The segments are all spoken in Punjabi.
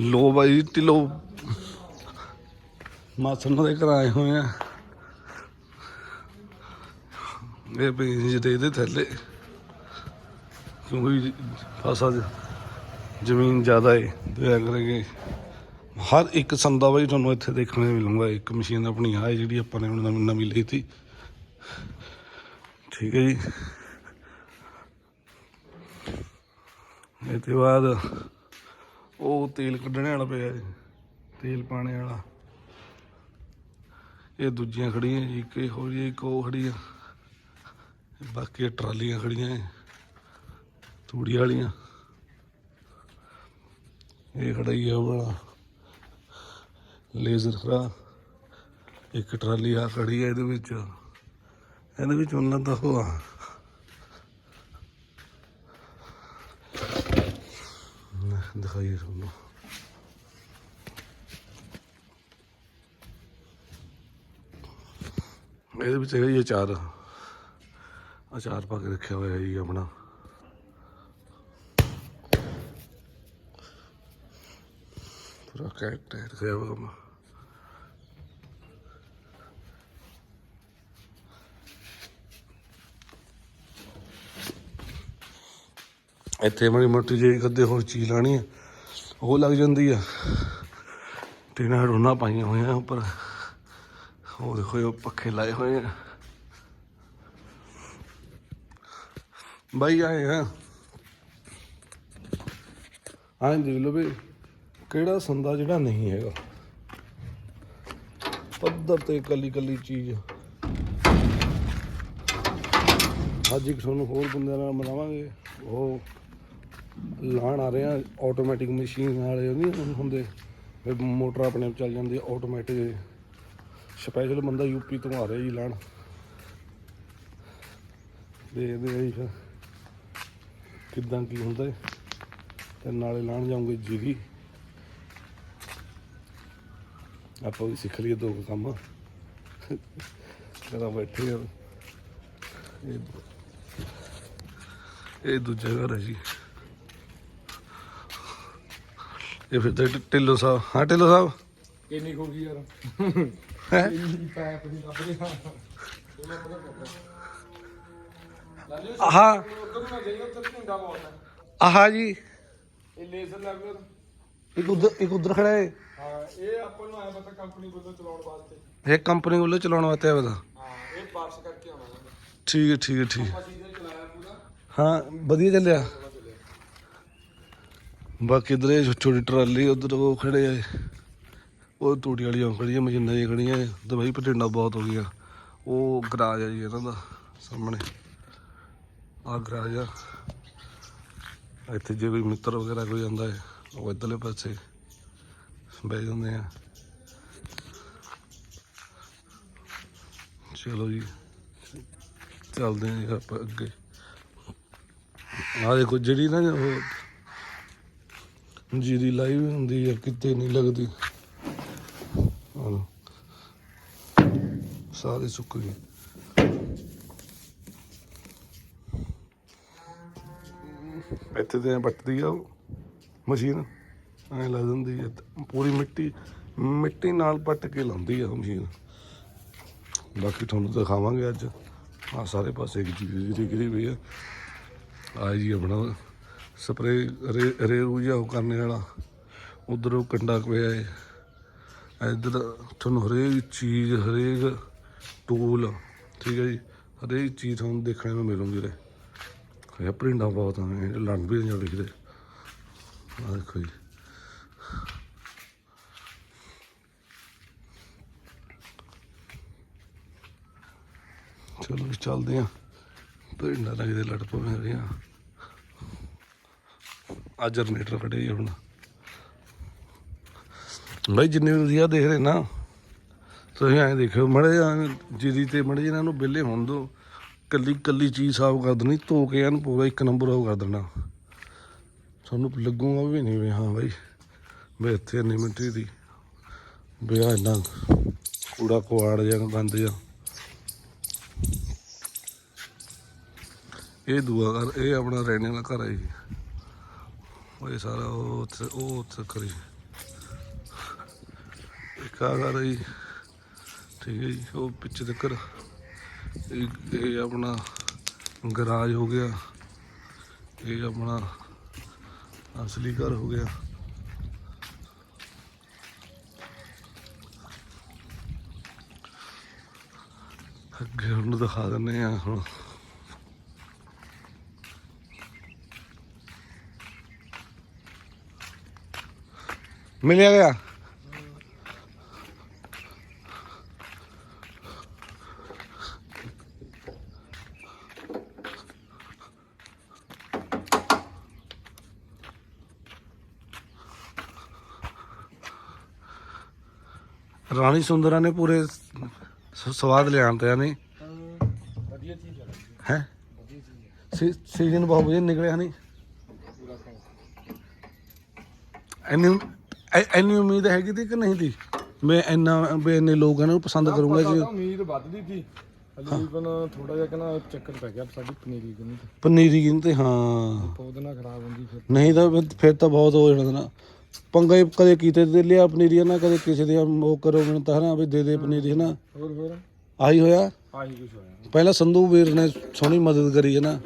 ਲੋ ਬਾਈ ਢਿੱਲੋ ਮਾਸਨ ਦੇ ਘਰ ਹੋਏ ਆ। ਇਹ ਪੇਜ ਦੇ ਇਹਦੇ ਥੱਲੇ। ਕਿਉਂਕਿ ਫਸਾ ਜ਼ਮੀਨ ਜ਼ਿਆਦਾ ਏ, ਤੇ ਐਂ ਕਰੇਗੇ ਹਰ ਇੱਕ ਸੰਦਾ ਬਾਈ ਤੁਹਾਨੂੰ ਇੱਥੇ ਦੇਖਣ ਨੂੰ ਮਿਲੂਗਾ। ਇੱਕ ਮਸ਼ੀਨ ਆਪਣੀ ਆ ਜਿਹੜੀ ਆਪਾਂ ਨੇ ਹੁਣ ਨਵੀਂ ਨਵੀਂ ਲਈ ਸੀ ਠੀਕ ਹੈ ਜੀ। ਇਹ ਤੋਂ ਬਾਅਦ ਉਹ ਤੇਲ ਕੱਢਣੇ ਵਾਲਾ ਪਿਆ ਜੀ, ਤੇਲ ਪਾਣੇ ਵਾਲਾ। ਇਹ ਦੂਜੀਆਂ ਖੜੀਆਂ ਜੀ ਇੱਕ ਇਹ ਹੋ ਜੀ ਇੱਕ ਉਹ ਖੜੀ ਆ। ਬਾਕੀ ਟਰਾਲੀਆਂ ਖੜੀਆਂ ਹੈ ਤੂੜੀ ਵਾਲੀਆਂ। ਇਹ ਖੜਾ ਹੀ ਆ ਬੜਾ ਲੇਜ਼ਰ ਖਰਾ ਇੱਕ ਟਰਾਲੀ ਆ ਖੜੀ ਹੈ ਇਹਦੇ ਵਿੱਚ। ਇਹਦੇ ਵਿੱਚ ਉਹਨਾਂ ਦਾ ਹੋਆ ਦਿਖਾਈਏ ਤੁਹਾਨੂੰ ਇਹਦੇ ਵਿੱਚ ਹੈਗਾ ਜੀ ਅਚਾਰ ਅਚਾਰ ਪਾ ਕੇ ਰੱਖਿਆ ਹੋਇਆ ਜੀ ਆਪਣਾ ਪੂਰਾ ਕੈਟ ਟੈਟ ਗਿਆ ਵਾ ਇੱਥੇ ਮਣੀ ਮੋਟੀ ਜਿਹੀ ਕਦੇ ਹੋਰ ਚੀਜ਼ ਲਾਣੀ ਆ, ਉਹ ਲੱਗ ਜਾਂਦੀ ਆ। ਟੀਨਾ ਰੋਣਾ ਪਾਈਆਂ ਹੋਈਆਂ ਉੱਪਰ। ਉਹ ਦੇਖੋ ਇਹ ਪੱਖੇ ਲਾਏ ਹੋਏ ਆ। ਬਾਈ ਆਏ ਆ। ਆਂ ਦੇਖ ਲਓ ਵੀ ਕਿਹੜਾ ਸੰਦਾ ਜਿਹੜਾ ਨਹੀਂ ਹੈਗਾ। ਪੱਧਰ ਤੇ ਕੱਲੀ ਕੱਲੀ ਚੀਜ਼ ਅੱਜ ਇੱਕ ਤੁਹਾਨੂੰ ਹੋਰ ਬੰਦਿਆਂ ਨਾਲ ਮਿਲਾਵਾਂਗੇ। ਉਹ ਲਾਣ ਆ ਰਿਹਾ ਆਟੋਮੈਟਿਕ ਮਸ਼ੀਨ ਵਾਲੇ ਨਹੀਂ ਹੁੰਦੇ। ਫਿਰ ਮੋਟਰ ਆਪਣੇ ਆਪ ਚੱਲ ਜਾਂਦੀ ਆਟੋਮੈਟਿਕ ਸਪੈਸ਼ਲ ਬੰਦਾ ਯੂਪੀ ਤੋਂ ਆ ਰਿਹਾ ਜੀ ਲਾਣ। ਦੇਖਦੇ ਆ ਜੀ ਫਿਰ ਕਿੱਦਾਂ ਕੀ ਹੁੰਦਾ ਤੇ ਨਾਲੇ ਲਾਣ ਜਾਉਂਗੇ ਜੀਰੀ ਆਪਾਂ ਵੀ ਸਿੱਖ ਲਈਏ ਦੋ ਕੰਮ। ਕਰਾਂ ਬੈਠੇ ਆ। ਇਹ ਦੂਜਾ ਘਰ ਹੈ ਜੀ। ਇਹ ਫਿਰ ਤੇ ਢਿੱਲੋ ਸਾਹਿਬ। ਹਾਂ ਢਿੱਲੋ ਸਾਹਿਬ? ਕਿੰਨੀ ਹੋ ਗਈ ਯਾਰ। ਹੈ? ਇੰਨੀ ਪੈਪ ਨਹੀਂ ਲੱਭ ਰਿਹਾ। ਆਹਾ ਉਧਰ ਨੂੰ ਨਾ ਜਾਈਏ ਉੱਧਰ ਝੁੰਡਾ ਬਹੁਤ ਹੈ ਆਹਾ ਜੀ। ਇਹ ਲੇਜ਼ਰ ਲੱਗ ਇੱਕ ਉਧਰ ਇੱਕ ਉਧਰ ਖੜਾ ਹੈ ਹਾਂ ਇਹ ਆਪਾਂ ਨੂੰ ਆਇਆ ਪਤਾ ਕੰਪਨੀ ਵੱਲੋਂ ਚਲਾਉਣ ਵਾਸਤੇ। ਇਹ ਕੰਪਨੀ ਵੱਲੋਂ ਚਲਾਉਣ ਵਾਸਤੇ ਆਇਆ ਵਾ ਹਾਂ ਇਹ ਪਾਰਸ ਕਰਕੇ ਆਉਣਾ। ਠੀਕ ਹੈ ਠੀਕ ਹੈ ਠੀਕ ਚਲਾਇਆ ਪੂਰਾ। ਹਾਂ ਵਧੀਆ ਚੱਲਿਆ। ਬਾਕੀ ਇਧਰ ਇਹ ਛੋਟੀ ਟਰਾਲੀ, ਉਧਰ ਉਹ ਖੜੇ ਆ। ਉਹ ਤੂੜੀ ਵਾਲੀਆਂ ਖੜੀਆਂ, ਮਸ਼ੀਨਾਂ ਜਿਹੀਆਂ ਖੜੀਆਂ ਦਵਾਈ ਪਟਿੰਡਾ ਬਹੁਤ ਹੋ ਗਈਆਂ। ਉਹ ਗਰਾਜ ਆ ਜੀ ਇਹਨਾਂ ਦਾ ਸਾਹਮਣੇ। ਆ ਗਰਾਜ ਆ। ਇੱਥੇ ਜੇ ਕੋਈ ਮਿੱਤਰ ਵਗੈਰਾ ਕੋਈ ਆਉਂਦਾ ਹੈ, ਉਹ ਇੱਧਰਲੇ ਪਾਸੇ ਬਹਿ ਜਾਂਦੇ ਆ। ਚਲੋ ਜੀ, ਚੱਲਦੇ ਹਾਂ ਜੀ ਆਪਾਂ ਅੱਗੇ। ਆ ਦੇਖੋ ਜਿਹੜੀ ਨਾ ਉਹ ਜੀਰੀ ਲਾਈ ਹੋਈ ਹੁੰਦੀ ਹੈ ਕਿਤੇ ਨਹੀਂ ਲੱਗਦੀ। ਸਾਰੇ ਸੁੱਕ ਗਏ। ਇੱਥੇ ਤੇ ਐਂ ਪੱਟਦੀ ਆ ਮਸ਼ੀਨ। ਐ ਲਾ ਦਿੰਦੀ ਹੈ ਪੂਰੀ ਮਿੱਟੀ ਮਿੱਟੀ ਨਾਲ ਪੱਟ ਕੇ ਲਾਉਂਦੀ ਆ ਉਹ ਮਸ਼ੀਨ। ਬਾਕੀ ਤੁਹਾਨੂੰ ਦਿਖਾਵਾਂਗੇ ਅੱਜ। ਆ ਸਾਰੇ ਪਾਸੇ ਇੱਕ ਚੀਜ਼ ਗਿਰੀ ਹੋਈ ਆ। ਆ ਜੀ ਆਪਣਾ ਸਪਰੇ ਰੇ ਰੂ ਜਿਹਾ ਉਹ ਕਰਨੇ ਵਾਲਾ। ਉਧਰ ਉਹ ਕੰਡਾ ਪਿਆ ਹੈ ਇੱਧਰ ਤੁਹਾਨੂੰ ਹਰੇਕ ਚੀਜ਼, ਹਰੇਕ ਟੂਲ ਠੀਕ ਹੈ ਜੀ? ਹਰੇਕ ਚੀਜ਼ ਤੁਹਾਨੂੰ ਦੇਖਣ ਨੂੰ ਮਿਲੂਗੀ ਰੇ ਇਹ ਪ੍ਰਿੰਟਾਂ ਬਹੁਤ ਆ ਲੰਡ ਵੀ ਨਹੀਂ ਲਿਖਦੇ। ਆ ਦੇਖੋ ਜੀ। ਚਲੋ ਜੀ, ਚੱਲਦੇ ਆ। ਪ੍ਰਿੰਟਾਂ ਲੱਗਦੇ ਲੜ ਪਵੇ ਰਹੀਆਂ। ਆ ਜਨਰੇਟਰ ਖੜੇ ਹੁਣ। ਭਾਈ ਜਿੰਨੇ ਵੀ ਵਧੀਆ ਦੇਖ ਰਹੇ ਨਾ, ਤੁਸੀਂ ਐਂ ਦੇਖਿਓ, ਮੜੇ ਜਿਹਦੀ ਤੇ ਮੜੇ ਇਹਨਾਂ ਨੂੰ ਬਿੱਲੇ ਹੋਣ ਦੋ ਕੱਲੀ ਕੱਲੀ ਚੀਜ਼ ਸਾਫ਼ ਕਰ ਦੇਣੀ, ਧੋ ਕੇ ਇਹਨੂੰ ਪੂਰਾ ਇੱਕ ਨੰਬਰ ਉਹ ਕਰ ਦੇਣਾ। ਤੁਹਾਨੂੰ ਲੱਗੂਗਾ ਵੀ ਨਹੀਂ ਵੀ ਹਾਂ ਬਾਈ, ਵੀ ਇੱਥੇ ਇੰਨੀ ਮਿੱਟੀ ਦੀ, ਵੀ ਆਹ ਇੰਨਾ ਕੂੜਾ ਕੁਆੜ ਜਾਂ ਗੰਦ ਜਾਂ ਇਹ ਦੂਆ ਘਰ, ਇਹ ਆਪਣਾ ਰਹਿਣੇ ਵਾਲਾ ਘਰ ਹੈ ਜੀ। ਉਹ ਸਾਰਾ ਉਹ ਉੱਥੇ ਉਹ ਉੱਥੇ ਕਰੀ ਇੱਕ ਆ ਗਾ ਰਹੀ ਠੀਕ ਹੈ ਜੀ, ਉਹ ਪਿੱਛੇ ਤੱਕ ਇਹ ਇਹ ਆਪਣਾ ਗਰਾਜ ਹੋ ਗਿਆ, ਇਹ ਆਪਣਾ ਅਸਲੀ ਘਰ ਹੋ ਗਿਆ। ਅੱਗੇ ਉਹਨੂੰ ਦਿਖਾ ਦਿੰਦੇ ਆ ਹੁਣ। ਮਿਲਿਆ ਗਿਆ? ਰਾਣੀ ਸੁੰਦਰਾ ਨੇ ਪੂਰੇ ਸਵਾਦ ਲਿਆਂਤੇ ਨੇ ਵਧੀਆ ਚੀਜ਼ ਹੈ? ਸੀਜ਼ਨ ਬਹੁਤ ਵਧੀਆ ਨਿਕਲਿਆ ਨਹੀਂ? ਇੰਨੀ ਐ- ਇੰਨੀ ਉਮੀਦ ਹੈਗੀ ਸੀ ਕਿ ਨਹੀਂ ਸੀ ਮੈਂ ਇੰਨਾ ਵੀ ਇੰਨੇ ਲੋਕ ਇਹਨਾਂ ਨੂੰ ਪਸੰਦ ਕਰੂੰਗਾ ਜੀ। ਤਾਂ ਉਮੀਦ ਵੱਧਦੀ ਸੀ ਹਲੀਬਨ ਥੋੜਾ ਜਿਹਾ ਕਹਿੰਦਾ ਚੱਕਰ ਪੈ ਗਿਆ ਸਾਡੀ ਪਨੀਰੀ ਕਿੰਨੀ ਤੇ। ਪਨੀਰੀ ਤੇ ਹਾਂ। ਨਾਲ ਖਰਾਬ ਹੁੰਦੀ ਫਿਰ। ਨਹੀਂ ਤਾਂ ਫਿਰ- ਫਿਰ ਤਾਂ ਬਹੁਤ ਹੋ ਜਾਣਾ ਨਾ। ਪੰਗਾ ਹੀ ਕਦੇ ਕੀਤੇ ਤੇ ਲਿਆ ਪਨੀਰੀ ਨਾ ਕਦੇ ਕਿਸੇ ਦੇ ਉਹ ਕਰੋ ਮੈਨੂੰ ਤਾਂ ਹਨਾ ਵੀ ਦੇ ਦੇ ਪਨੀਰੀ ਨਾ। ਹੋਰ ਹੋਰ ਆਹੀ ਹੋਇਆ? ਆਹੀ ਕੁਝ ਹੋਇਆ। ਪਹਿਲਾਂ ਸੰਧੂ ਵੀਰ ਨੇ ਸੋਹਣੀ ਮਦਦ ਕਰੀ ਹੈ ਨਾ।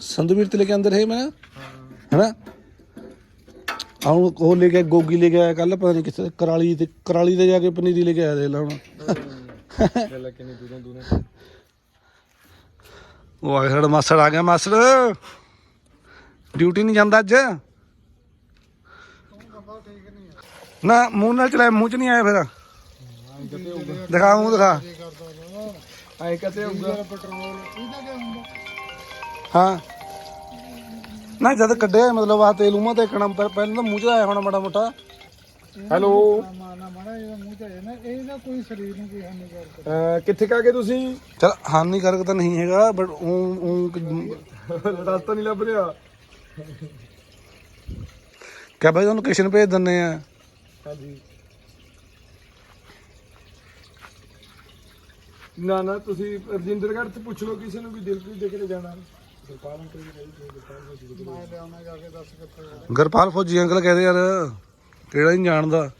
ਸੰਧੂ ਵੀਰ ਤੇ ਲੈ ਕੇ ਅੰਦਰ ਹੈ ਮੈਂ? ਹਾਂ। ਹੈਨਾ ਆਉਂ ਉਹ ਲੈ ਕੇ ਗੋਗੀ ਲੈ ਕੇ ਆਇਆ ਕੱਲ ਪਤਾ ਨਹੀਂ ਕਿੱਥੇ ਕਰਾਲੀ ਤੇ ਕਰਾਲੀ ਤੇ ਜਾ ਕੇ ਪਨੀਰੀ ਲੈ ਕੇ ਆਇਆ ਦੇ ਲਾ ਹੁਣ। ਚੱਲ ਕਿੰਨੀ ਦੂਰੋਂ ਦੂਰੋਂ। ਉਹ ਆ ਗਿਆ ਸਾਡਾ ਮਾਸੜ ਆ ਗਿਆ ਮਾਸੜ। ਡਿਊਟੀ ਨਹੀਂ ਜਾਂਦਾ ਅੱਜ? ਨਾ ਮੂੰਹ ਨਾਲ ਚਲਾਇਆ ਮੂੰਹ ਚ ਨਹੀਂ ਆਇਆ ਫਿਰ। ਦਿਖਾ ਮੂੰਹ ਦਿਖਾ। ਆਏ ਕਿਤੇ ਹੋਊਗਾ? ਹਾਂ। ਨਾ ਜਦ ਕੱਢਿਆ ਮਤਲਬ ਆ ਤੇਲ ਮੂੰਹ ਤੇ ਇੱਕਣਾ ਪਹਿਲਾਂ ਤਾਂ ਮੂੰਹ ਚ ਆਇਆ ਹੋਣਾ ਮਾੜਾ ਮੋਟਾ। ਹੈਲੋ। ਮਾਨਾ ਮਾੜਾ ਇਹਦਾ ਮੂੰਹ ਚ ਹੈ ਨਾ ਇਹਦਾ ਕੋਈ ਸਰੀਰ ਨੂੰ ਕੋਈ ਹਾਨੀ ਕਰਦਾ ਅਹ ਕਿੱਥੇ ਕਾ ਗਏ ਤੁਸੀਂ? ਚਲ ਹਾਨੀਕਾਰਕ ਤਾਂ ਨਹੀਂ ਹੈਗਾ ਬਟ ਉਹ ਰਸਤਾ ਨਹੀਂ ਲੱਭ ਰਿਹਾ। ਕਿਆ ਬਾਈ ਤੁਹਾਨੂੰ ਲੋਕੇਸ਼ਨ ਭੇਜ ਦਿੰਨੇ ਆ। ਹਾਂਜੀ। ਨਾ ਨਾ ਤੁਸੀਂ ਰਜਿੰਦਰਗੜ੍ਹ ਤੇ ਪੁੱਛ ਲਓ ਕਿਸੇ ਨੂੰ ਵੀ ਦਿਲਪ੍ਰੀਤ ਦੇ ਕੇ ਜਾਣਾ। ਮੈਂ ਲਿਆਉਣਾ ਜਾ ਕੇ ਦੱਸ ਕਿੱਥੇ। ਗੁਰਪਾਲ ਫੌਜੀ ਅੰਕਲ ਕਹਦੇ ਯਾਰ ਕਿਹੜਾ ਨਹੀਂ ਜਾਣਦਾ।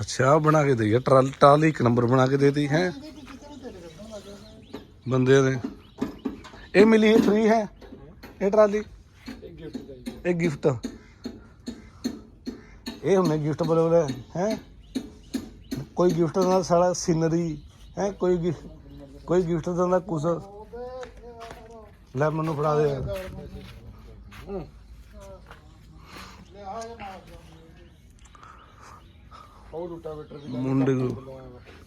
ਅੱਛਾ ਬਣਾ ਕੇ ਦਈਆ ਟਰਾਲ ਟਰਾਲੀ ਇੱਕ ਨੰਬਰ ਬਣਾ ਕੇ ਦੇਤੀ ਹੈ? ਬੰਦੇ ਨੇ ਇਹ ਮਿਲੀ ਫ੍ਰੀ ਹੈ? ਇਹ ਟਰਾਲੀ? ਇੱਕ ਗਿਫਟ ਇਹ ਗਿਫਟ ਇਹ ਹੁੰਨੇ ਗਿਫਟ ਬੋਲੇ ਹੈ ਕੋਈ ਗਿਫਟ ਨਾਲ ਸਾਲਾ ਸਿਨਰੀ ਹੈ? ਕੋਈ ਗਿਫਟ ਕੋਈ ਗਿਫਟ ਦਿੰਦਾ ਕੁਛ। ਲੈ ਮੈਨੂੰ ਫੜਾ ਦੇ। ਯਾਰ ਉਹ ਰੂਟਾਵੇਟਰ ਵੀ ਮੁੰਡੇ ਗਰੁੱਪ।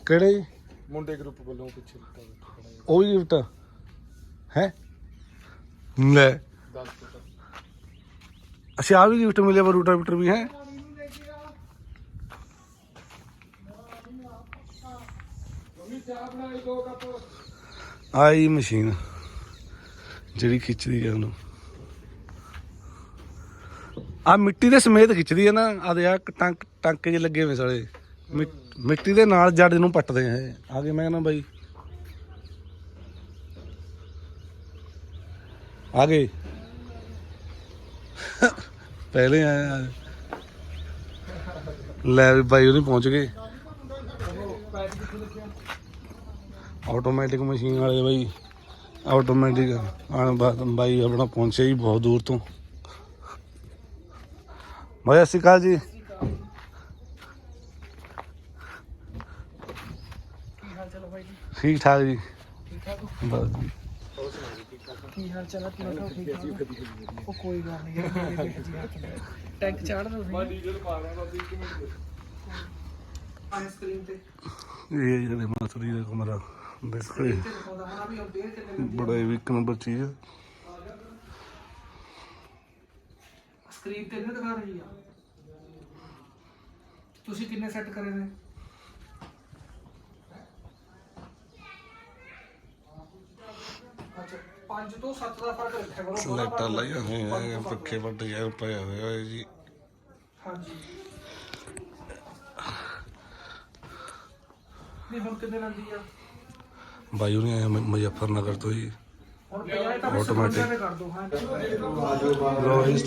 ਕਿਹੜੇ? ਜੀ? ਮੁੰਡੇ ਗਰੁੱਪ ਵੱਲੋਂ ਪਿੱਛੇ ਰੂਟਾਵੇਟਰ ਉਹ ਵੀ ਗਿਫਟ ਹੈ? ਲੈ। 10 ਫੁੱਟ ਅੱਛਾ ਆ ਵੀ ਗਿਫਟ ਮਿਲਿਆ ਵਾ ਰੂਟਾਵੀਟਰ ਵੀ ਹੈ? ਮੰਮੀ ਚਾਹ ਬਣਾਈ ਦੋ ਕੱਪ। ਆਈ ਮਸ਼ੀਨ, ਜਿਹੜੀ ਖਿੱਚਦੀ ਹੈ ਉਹਨੂੰ। ਆ ਮਿੱਟੀ ਦੇ ਸਮੇਤ ਖਿੱਚਦੀ ਹੈ ਨਾ ਆ ਦੇ ਆ ਟੰਕ, ਟੰਕੇ ਜਿਹੇ ਲੱਗੇ ਹੋਏ ਸਾਲੇ। ਮਿੱਟੀ ਦੇ ਨਾਲ ਜੜ ਨੂੰ ਪੱਟਦੇ ਆ ਇਹ। ਆ ਗਏ ਮੈਂ ਕਹਿੰਦਾ ਬਾਈ। ਆ ਗਏ। ਪਹਿਲੇ ਆਇਆ ਲੈ ਵੀ ਬਾਈ ਉਹਨੇ ਪਹੁੰਚ ਗਏ। ਆਟੋਮੈਟਿਕ ਮਸ਼ੀਨ ਵਾਲੇ ਬਾਈ ਆਟੋਮੈਟਿਕ ਬਾਈ ਆਪਣਾ ਪਹੁੰਚਿਆ ਹੀ ਬਹੁਤ ਦੂਰ ਤੋਂ। ਬਾਈ, ਸਤਿ ਸ਼੍ਰੀ ਅਕਾਲ ਜੀ। ਠੀਕ ਠਾਕ ਜੀ। ਠੀਕ ਬਸ ਜੀ। ਕੀ ਹਾਲ ਚਾਲ ਹੈ ਮੈਂ ਠੀਕ ਠਾਕ ਉਹ ਕੋਈ ਗੱਲ ਨਹੀਂ ਟੈਂਕ ਚਾੜ ਦੋ ਮੈਂ ਡੀਜ਼ਲ ਪਾ ਰਿਹਾ ਬਸ ਇੱਕ ਮਿੰਟ ਦੇ ਆਨ ਸਕਰੀਨ ਤੇ ਇਹ ਜਿਹੜੇ ਮਾਸਟਰੀ ਦਾ ਕਮਰਾ। ਹੀ। ਇੱਕ ਨੰਬਰ ਚੀਜ਼ ਹੈ। ਸਕਰੀਨ ਤੇ ਨਹੀਂ ਦਿਖਾ ਰਹੀ ਆ। ਤੁਸੀਂ ਕਿੰਨੇ ਸੈੱਟ ਕਰੇ ਨੇ? ਅੱਛਾ 5 ਤੋਂ 7 ਦਾ ਫ਼ਰਕ ਰੱਖਿਆ ਕਰੋ ਲਾਈਆਂ ਹੋਈਆਂ ਪੰਜ ਹੈ। ਪੱਖੇ ਵੱਡੇ ਯਾਰ ਪਿਆ ਹੋਇਆ ਹੈ ਜੀ। ਹਾਂਜੀ। ਨਹੀਂ ਹੁਣ ਕਿੰਨੇ ਲੈਂਦੀ ਆ? ਬਾਈ ਉਹਨੇ ਆਇਆ ਮੁਜ਼ੱਫਰਨਗਰ ਤੋਂ ਜੀ। ਹੁਣ ਪਿਆ ਲੱਗਣ ਲੱਗਿਆ ਆਟੋਮੈਟਿਕ ਕਰ ਦੋ ਹਾਂ। ਲੋ ਜੀ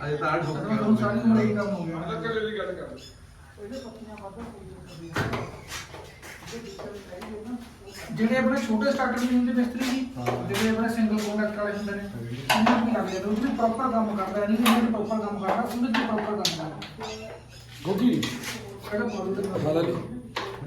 ਅਜੇ ਤਾਂ ਸਾਰੀ ਉਮਰ ਕੰਮ ਹੋ ਗਿਆ ਗੱਲ ਕਰ ਜਿਹੜੇ ਆਪਣੇ ਛੋਟੇ ਸਟਾਰਟਰ ਵੀ ਹੁੰਦੇ ਮਿਸਤਰੀ ਜੀ ਜਿਹੜੇ ਆਪਣੇ ਸਿੰਗਲ ਕੰਟੈਕਟ ਵਾਲੇ ਹੁੰਦੇ ਨੇ ਉਹਨਾਂ ਨੂੰ ਵੀ ਲੱਗ ਜਾਂਦਾ ਉਹ ਵੀ ਪ੍ਰੋਪਰ ਕੰਮ ਕਰਦਾ ਨਹੀਂ ਉਹਨੇ ਪ੍ਰੋਪਰ ਕੰਮ ਕਰਦਾ ਉਹਦੇ ਵੀ ਪ੍ਰੋਪਰ ਕੰਮ ਕਰਦਾ। ਗੋਗੀ। ਕਿਹੜਾ ਮਾਡਲ ਦਾ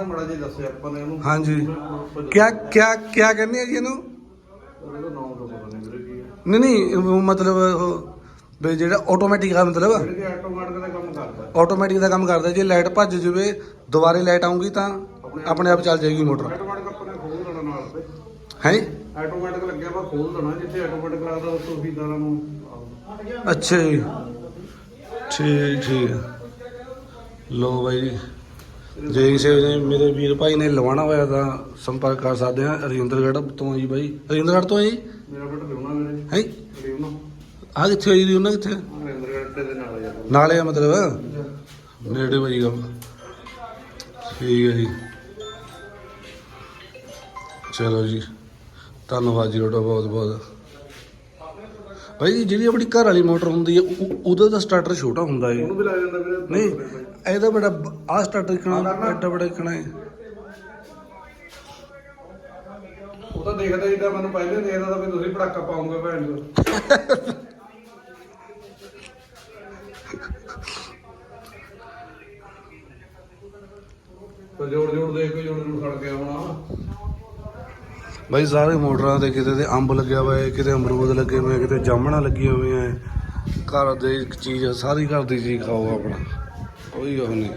ਸਾਹਮਣੇ ਮੜਾ ਜੀ ਦੱਸਿਆ ਆਪਾਂ ਨੇ ਇਹਨੂੰ ਹਾਂਜੀ। ਕਿਆ ਕਿਆ ਕਿਆ ਕਹਿੰਦੇ ਆ ਜੀ ਇਹਨੂੰ? ਉਹਦਾ ਨਾਮ ਤਾਂ ਪਤਾ ਨਹੀਂ ਵੀਰੇ ਕੀ ਹੈ ਨਹੀਂ ਨਹੀਂ ਉਹ ਮਤਲਬ ਉਹ ਵੀ ਜਿਹੜਾ ਆਟੋਮੈਟਿਕ ਆ ਮਤਲਬ। ਜਿਹੜੇ ਆਟੋਮੈਟਿਕ ਦਾ ਕੰਮ ਕਰਦਾ? ਆਟੋਮੈਟਿਕ ਦਾ ਕੰਮ ਕਰਦਾ ਜੇ ਲਾਈਟ ਭੱਜ ਜਵੇ ਦੁਬਾਰੇ ਲਾਈਟ ਆਉਂਗੀ ਤਾਂ ਆਪਣੇ ਆਪ ਚੱਲ ਜਾਏਗੀ ਮੋਟਰ ਆਟੋਮੈਟਿਕ ਆਪਾਂ ਨੇ ਖੋਲ ਦੇਣਾ ਨਾਲ ਤੇ। ਹੈ? ਆਟੋਮੈਟਿਕ ਲੱਗਿਆ ਵਾ ਖੋਲ ਦੇਣਾ ਜਿੱਥੇ ਆਟੋਮੈਟਿਕ ਲੱਗਦਾ ਉਸ ਤੋਂ ਫੀਦਾਰਾਂ ਨੂੰ ਅੱਛਾ ਜੀ। ਠੀਕ ਠੀਕ। ਲੋ ਬਾਈ ਜੀ। ਜੇ ਕਿਸੇ ਨੇ ਮੇਰੇ ਵੀਰ ਭਾਈ ਨੇ ਲਵਾਉਣਾ ਹੋਇਆ ਤਾਂ ਸੰਪਰਕ ਕਰ ਸਕਦੇ ਆ ਰਜਿੰਦਰਗੜ੍ਹ ਤੋਂ ਆ ਜੀ ਬਾਈ। ਰਜਿੰਦਰਗੜ੍ਹ ਤੋਂ ਆ ਜੀ ਮੇਰਾ ਬੇਟਾ ਲਿਉਣਾ ਮੇਰੇ ਹੈ? ਲਿਉਣਾ ਆ ਕਿੱਥੇ ਹੋਈ ਜੀ ਉਹਨਾਂ ਕਿੱਥੇ? ਨਰਿੰਦਰਗੜ੍ਹ ਤੇ ਦੇ ਨਾਲ ਯਾਰ ਨਾਲੇ ਆ ਮਤਲਬ? ਨੇੜੇ ਭਾਈ ਕੰਮ ਠੀਕ ਹੈ ਜੀ। ਚਲੋ ਜੀ। ਧੰਨਵਾਦ ਜੀ ਤੁਹਾਡਾ ਬਹੁਤ ਬਹੁਤ। ਭਾਈ ਜਿਹੜੀ ਆਪਣੀ ਘਰ ਵਾਲੀ ਮੋਟਰ ਹੁੰਦੀ ਹੈ ਉਹ- ਉਹ- ਉਹਦਾ ਤਾਂ ਸਟਾਰਟਰ ਛੋਟਾ ਹੁੰਦਾ ਹੈ ਉਹਨੂੰ ਵੀ ਲੱਗ ਜਾਂਦਾ ਵੀਰੇ। ਨਹੀਂ ਇਹਦਾ ਬੜਾ ਆਹ ਸਟਾਰਟਰ ਕਿਹਣਾ ਐਡਾ ਬੜਾ ਕਿਹਣਾ ਹੈ। ਉਹ ਤਾਂ ਦੇਖਦਾ ਹੀ ਤਾਂ ਮੈਨੂੰ ਪਹਿਲੇ ਦੇਖਦਾ ਤਾਂ ਵੀ ਤੁਸੀਂ ਪੜਾਕਾ ਪਾਉਂਗੇ ਭੈਣ ਤਾਂ ਜੋੜ ਜੋੜ ਦੇਖ ਕੇ ਜੋੜ ਜੋੜ ਖੜ ਗਿਆ ਹੋਣਾ। ਭਾਈ ਸਾਰੇ ਮੋਟਰਾਂ ਤੇ ਕਿਤੇ ਤੇ ਅੰਬ ਲੱਗਿਆ ਹੋਇਆ ਹੈ ਕਿਤੇ ਅਮਰੂਦ ਲੱਗੇ ਹੋਏ ਆ, ਕਿਤੇ ਜਾਮਣਾ ਲੱਗੀਆਂ ਹੋਈਆਂ ਹੈ। ਘਰ ਦੇ ਇੱਕ ਚੀਜ਼ ਆ, ਸਾਰੀ ਘਰ ਦੀ ਚੀਜ਼ ਖਾਓ ਆਪਣਾ। ਕੋਈ ਉਹ ਨਹੀਂ।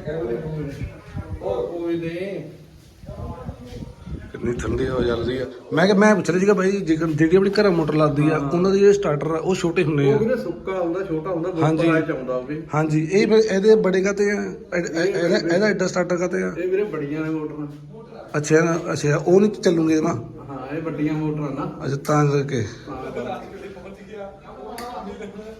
ਉਹ ਕੋਈ ਨਹੀਂ। ਕਿੰਨੀ ਠੰਡੀ ਹੋ ਜਾਂਦੀ ਆ। ਮੈਂ ਕਿ ਮੈਂ ਪੁੱਛ ਰਿਹਾ ਸੀਗਾ ਭਾਈ ਜੇਕਰ ਜਿਹੜੀ ਆਪਣੀ ਘਰ ਮੋਟਰ ਲੱਗਦੀ ਆ ਉਹਨਾਂ ਦੇ ਜਿਹੜੇ ਸਟਾਰਟਰ ਆ ਉਹ ਛੋਟੇ ਹੁੰਦੇ ਉਹ ਆ ਵੀਰੇ ਸੁੱਕਾ ਹੁੰਦਾ ਛੋਟਾ ਹੁੰਦਾ ਹਾਂਜੀ। ਬਹੁਤ ਚ ਆਉਂਦਾ ਉਹ ਵੀ। ਹਾਂਜੀ ਇਹ ਫਿਰ ਇਹਦੇ ਬੜੇ ਕਾਤੇ ਆ? ਇਹ- ਇਹ- ਇਹਦਾ ਇਹਦਾ ਐਡਾ ਸਟਾਰਟਰ ਕਾਤੇ ਆ? ਇਹ ਵੀਰੇ ਬੜੀਆਂ ਨੇ ਮੋਟਰਾਂ। ਅੱਛਾ ਨਾ ਅੱਛਾ ਉਹ ਨਹੀਂ ਚੱਲੂਗੇ ਨਾ ਹਾਂ ਇਹ ਵੱਡੀਆਂ ਮੋਟਰਾਂ ਨਾ। ਅੱਛਾ ਤਾਂ ਕਰਕੇ।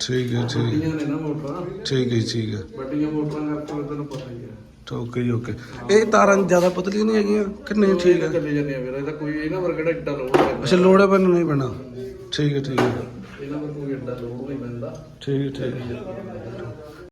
ਠੀਕ ਹੈ ਠੀਕ ਵੱਡੀਆਂ ਨੇ ਨਾ ਮੋਟਰਾਂ। ਠੀਕ ਹੈ ਠੀਕ ਹੈ। ਵੱਡੀਆਂ ਮੋਟਰਾਂ ਕਰਕੇ ਉਹ ਤੈਨੂੰ ਪਤਾ ਹੀ ਹੈ। ਓਕੇ ਜੀ ਓਕੇ। ਇਹ ਤਾਰਾਂ ਜ਼ਿਆਦਾ ਪਤਲੀ ਨਹੀਂ ਹੈਗੀਆਂ? ਕਿ ਨਹੀਂ ਠੀਕ ਹੈ? ਚੱਲੇ ਜਾਂਦੇ ਆ ਵੀਰੇ ਇਹ ਤਾਂ ਕੋਈ ਇਹਨਾਂ ਵਰਗਾ ਕਿਹੜਾ ਏਡਾ ਲੋਡ ਪੈਂਦਾ। ਅੱਛਾ ਲੋੜੇ ਪੈਨ ਨਹੀਂ ਪੈਣਾ। ਠੀਕ ਹੈ ਠੀਕ ਹੈ। ਇਹਨਾਂ ਵਰ ਕੋਈ ਏਡਾ ਲੋਡ ਨਹੀਂ ਪੈਂਦਾ। ਠੀਕ ਹੈ ਠੀਕ ਹੈ।